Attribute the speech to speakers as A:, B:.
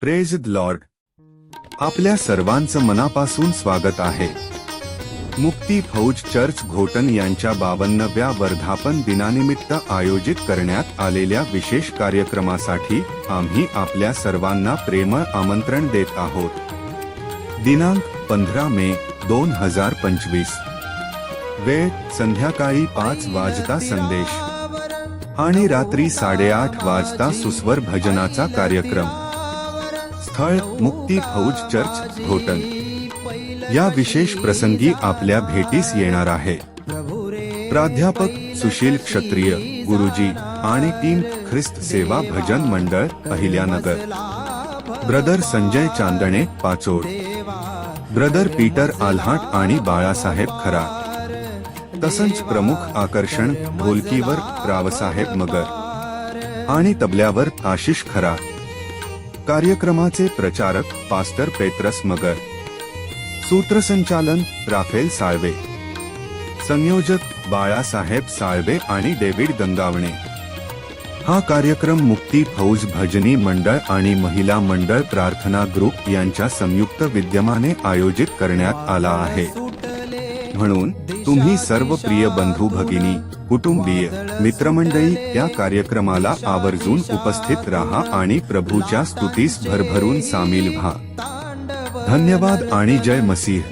A: Praise Lord आपल्या सर्वांचं मनापासून स्वागत आहे. मुक्ती फौज चर्च घोटन यांच्या बावन्नव्या वर्धापन दिनानिमित्त आयोजित करण्यात आलेल्या विशेष कार्यक्रमासाठी आम्ही आपल्या सर्वांना प्रेमळ आमंत्रण देत आहोत. दिनांक पंधरा मे दोन हजार पंचवीस. वेळ संध्याकाळी पाच वाजता संदेश. आणि रात्री साडेआठ वाजता सुस्वर भजनाचा कार्यक्रम. स्थळ मुक्ती फौज चर्च घोटन या विशेष प्रसंगी आपल्या भेटीस येणार आहे. प्राध्यापक सुशील क्षत्रिय गुरुजी आणि टीम ख्रिस्त सेवा भजन मंडळ अहिल्यानगर. ब्रदर संजय चांदणे पाचोड. ब्रदर पीटर आल्हाट आणि बाळासाहेब खरा. तसंच प्रमुख आकर्षण ढोलकीवर रावसाहेब मगर. आणि तबल्यावर आशिष खरा. कार्यक्रमाचे प्रचारक पास्टर पेत्रस मगर. सूत्रसंचालन राफेल साळवे. संयोजक बाळासाहेब साळवे आणि डेव्हिड गंगावणे हा कार्यक्रम मुक्ती फौज भजनी मंडळ आणि महिला मंडळ प्रार्थना ग्रुप यांच्या संयुक्त विद्यमाने आयोजित करण्यात आला आहे. म्हणून तुम्ही सर्व प्रिय बंधू भगिनी कुटुंबीय मित्रमंडळी या कार्यक्रमाला आवर्जून उपस्थित राहा आणि प्रभूच्या स्तुतीस भरभरून सामील व्हा. धन्यवाद आणि जय मसीह.